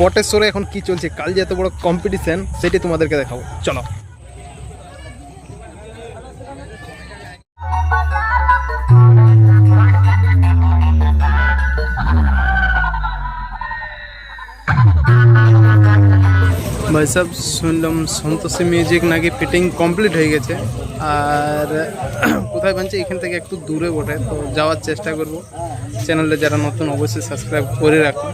বটেশ্বরে এখন কি চলছে? কাল যে এত বড় কম্পিটিশন সেটি তোমাদেরকে দেখাবো। চলো। ভাই সাহেব শুনলাম সন্তোষী মিউজিক নাকি ফিটিং কমপ্লিট হয়ে গেছে। আর কোথায় বানছে এখান থেকে একটু দূরে বটে, তো যাওয়ার চেষ্টা করব। চ্যানেলে যারা নতুন, অবশ্যই সাবস্ক্রাইব করে রাখুন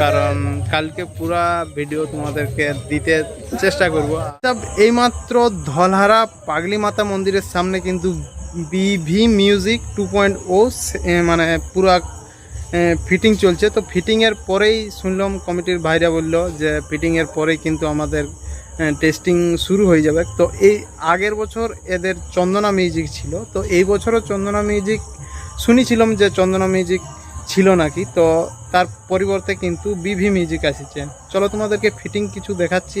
কারণ কালকে পুরা ভিডিও তোমাদেরকে দিতে চেষ্টা করব। এইমাত্র ধলহারা পাগলি মাতা মন্দিরের সামনে কিন্তু বিভি মিউজিক টু পয়েন্ট ও মানে পুরা ফিটিং চলছে। তো ফিটিংয়ের পরেই শুনলাম কমিটির ভাইরা বলল যে ফিটিংয়ের পরেই কিন্তু আমাদের টেস্টিং শুরু হয়ে যাবে। তো এই আগের বছর এদের চন্দনা মিউজিক ছিল। তো এই বছরও চন্দনা মিউজিক শুনেছিলাম যে চন্দনা মিউজিক ছিল নাকি। তো তার পরিবর্তে কিন্তু বিভি মিউজিক আসছে। চলো তোমাদেরকে ফিটিং কিছু দেখাচ্ছি।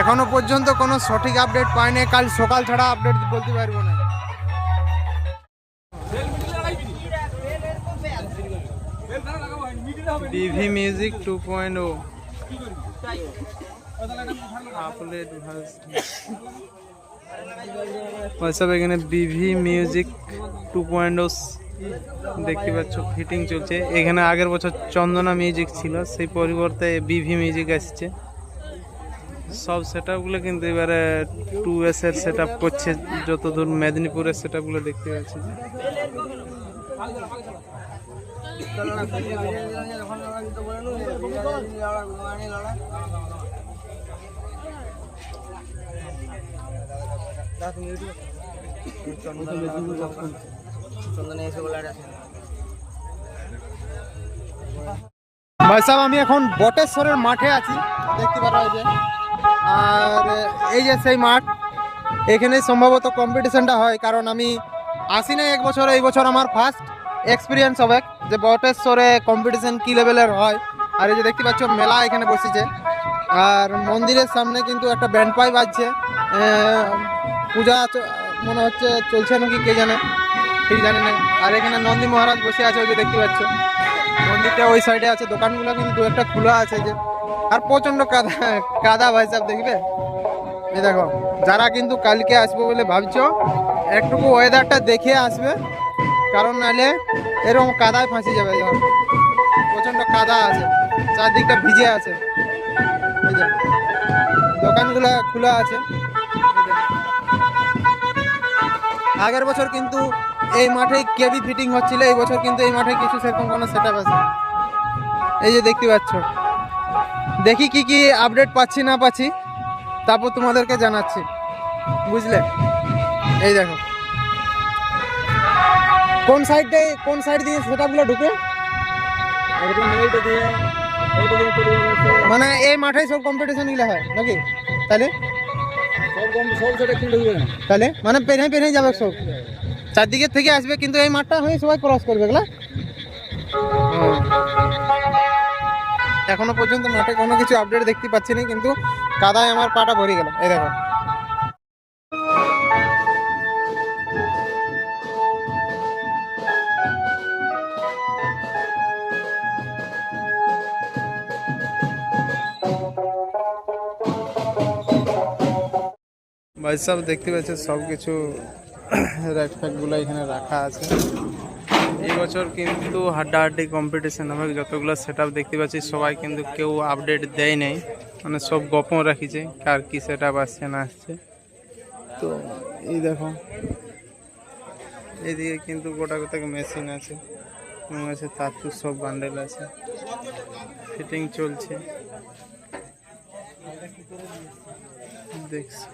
এখনও পর্যন্ত কোনো সঠিক আপডেট পাইনি। কাল সকাল ছাড়া আপডেট বলতে পারব না। B V music two point O আপলেট সব এখানে বিভি মিউজিক টু পয়েন্ট ও দেখতে পাচ্ছ ফিটিং চলছে। এখানে আগের বছর চন্দনা মিউজিক ছিল, সেই পরিবর্তে বিভি মিউজিক আসছে। সব সেট কিন্তু এবারে টু এস এর সেট করছে, যতদূর মেদিনীপুরের সেট দেখতে পাচ্ছি। ভাই সাহেব, আমি এখন বটেশ্বরের মাঠে আছি। দেখতে পারো যে। আর এই যে সেই মাঠ, এখানে সম্ভবত কম্পিটিশনটা হয়, কারণ আমি আসি না এক বছর, এই বছর আমার ফার্স্ট এক্সপিরিয়েন্স হবে যে বটেশ্বরে কম্পিটিশন কি লেভেলের হয়। আর এই যে দেখতে পাচ্ছ, মেলা এখানে বসেছে। আর মন্দিরের সামনে কিন্তু একটা ব্যান্ড পাই বাজছে পূজা মনে হচ্ছে চলছে নাকি কে জানে। ঠিক জানি না। আর এখানে নন্দী মহারাজ বসে আছে, ওই যে দেখতে পাচ্ছ। মন্দিরটা ওই সাইডে আছে। দোকানগুলো কিন্তু একটা খোলা আছে যে। আর প্রচণ্ড কাদা কাদা ভাই সাহেব দেখবে? এই দেখো, যারা কিন্তু কালকে আসব বলে ভাবছ, একটুকু ওয়েদারটা দেখে আসবে। কারণ নাহলে এরকম কাদায় ফাঁসি যাবে। প্রচণ্ড কাদা আছে, চারদিকটা ভিজে আছে। দোকানগুলো খোলা আছে। আগের বছর কিন্তু এই মাঠে কেবি ফিটিং হচ্ছিল এই বছর কিন্তু এই মাঠে কিছু সেরকম কোনো সেট আছে। এই যে দেখতে পাচ্ছ। দেখি কি কি আপডেট পাচ্ছি না পাচ্ছি তারপর তোমাদেরকে জানাচ্ছি। বুঝলে? এই দেখো। কোন সাইডে কোন সাইড দিয়ে সেটাগুলো ঢুকে? মানে এই মাঠেই সব কম্পিটিশনগুলো হয় নাকি? তাহলে? তাহলে? মানে পেনে পেনে যাবে সব। চারদিকে থেকে আসবে, কিন্তু এই মাঠটা হয়ে সবাই ক্রস করবে এগুলা এখনও পর্যন্ত মাঠে কোনো কিছু আপডেট দেখতে পাচ্ছি না, কিন্তু কাদায় আমার পাটা ভরে গেল। এই দেখো। ভাই সাহেব, দেখতে পাচ্ছেন সব কিছু র্যাক ফ্যাকগুলো এখানে রাখা আছে। এই বছর কিন্তু হাড্ডাহাড্ডি কম্পিটিশন হবে, যতগুলো সেট দেখতে পাচ্ছি, সবাই কিন্তু কেউ আপডেট দেয় নাই। মানে সব গোপন রাখিছে, কার কি সেট আসছে না আসছে। তো এই দেখো এইদিকে কিন্তু গোটা গোটা মেশিন আছে আছে তার সব বান্ডেল আছে। ফিটিং চলছে। দেখছি।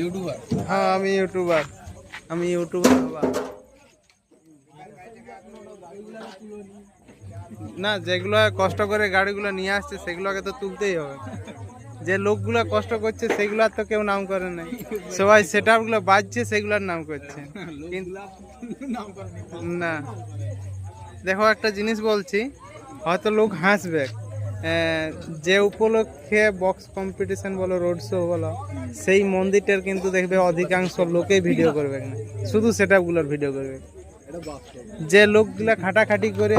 ইউটিউবার হ্যাঁ আমি ইউটিউবার আমি ইউটিউবার বাবা না যেগুলো কষ্ট করে গাড়িগুলো নিয়ে আসছে সেগুলোকে তো তুলতেই হবে। যে লোকগুলো কষ্ট করছে সেগুলো তো কেউ নাম করে নাই। সবাই সেটগুলো বাজছে সেগুলোর নাম করছে। না। দেখো একটা জিনিস বলছি হয়তো লোক হাসবে। যে উপলক্ষে বক্স কম্পিটিশন বলো রোড শো বলো, সেই মন্দিরটার কিন্তু দেখবে অধিকাংশ লোকেই ভিডিও করবে না শুধু সেট ভিডিও করবে। যে লোকগুলা খাটাখাটি করে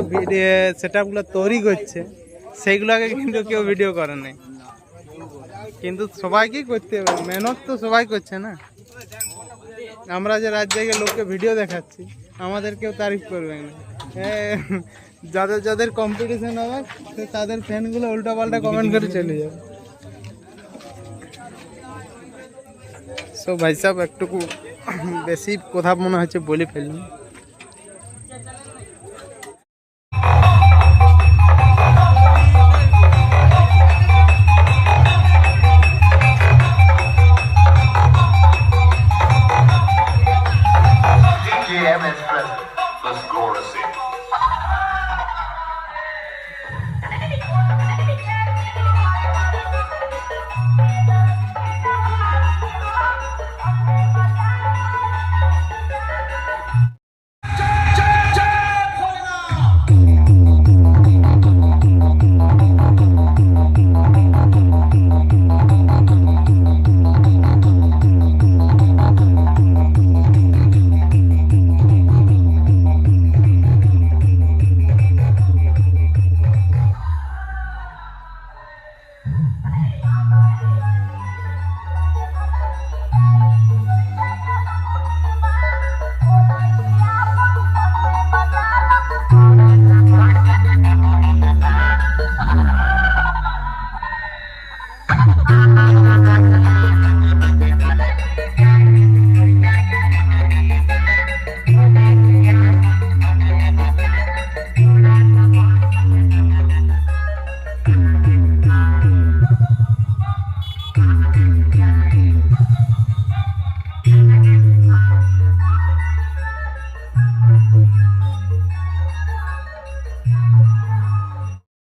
সেটগুলো তৈরি করছে, সেইগুলোকে কিন্তু কেউ ভিডিও করে নাই। কিন্তু সবাইকেই করতে হবে। মেহনত তো সবাই করছে না। আমরা যে রাত জায়গায় লোককে ভিডিও দেখাচ্ছি আমাদের কেউ তারিফ করবে না। যাদের যাদের কম্পিটিশন হবে তাদের ফ্যানগুলো উল্টা পাল্টা কমেন্ট করে চলে যাবে। সো ভাই সাহেব একটুকু বেশি কথা মনে হচ্ছে বলে ফেললাম।